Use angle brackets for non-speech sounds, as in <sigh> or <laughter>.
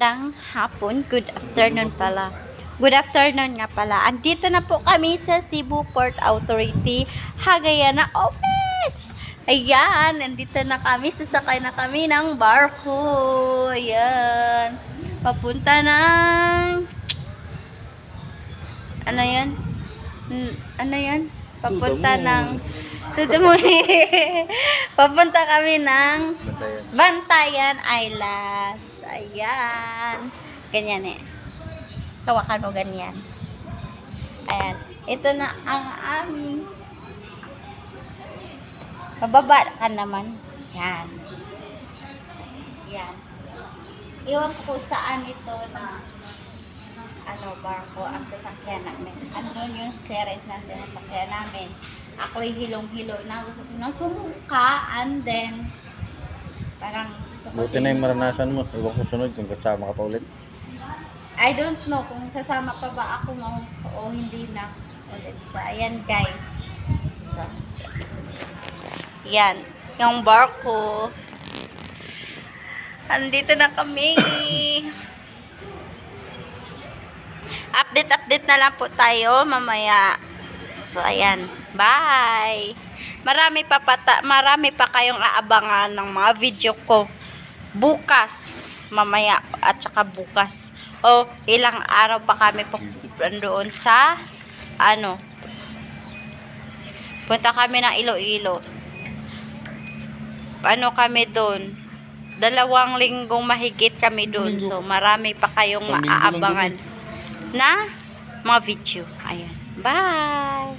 Magandang hapon. Good afternoon pala. Good afternoon nga pala. Andito na po kami sa Cebu Port Authority Hagayana Office. Ayan, nandito na kami. Sasakay na kami ng barko. Ayan. Papunta ng... Ano yan? Hmm, Ano yan? Papunta ng... To the moon. Papunta kami ng... Bantayan. Bantayan Island. Ayan. Ganyan eh. Hawakan mo ganyan. Ayan. Ito na ang aming Mababa ka naman. Yan. Yan. Iwan ko saan ito na ano, barko ang sasakyan namin. Ano yung series na sinasakyan namin. Ako'y hilong-hilo na na sumuka and then parang Buti na yung maranasan mo. Iwan ko sunod kung kasama ka pa ulit. I don't know kung sasama pa ba ako mo o hindi na ulit. So, ayan guys. So, yan. Yung barko. Andito na kami. <coughs> Update, update na lang po tayo mamaya. So, ayan. Bye! Marami pa, pata, marami pa kayong aabangan ng mga video ko bukas. Mamaya at saka bukas. O ilang araw pa kami doon sa ano punta kami ng Iloilo. Ano kami doon? Dalawang linggong mahigit kami doon. So marami pa kayong maaabangan na mga video. Ayan. Bye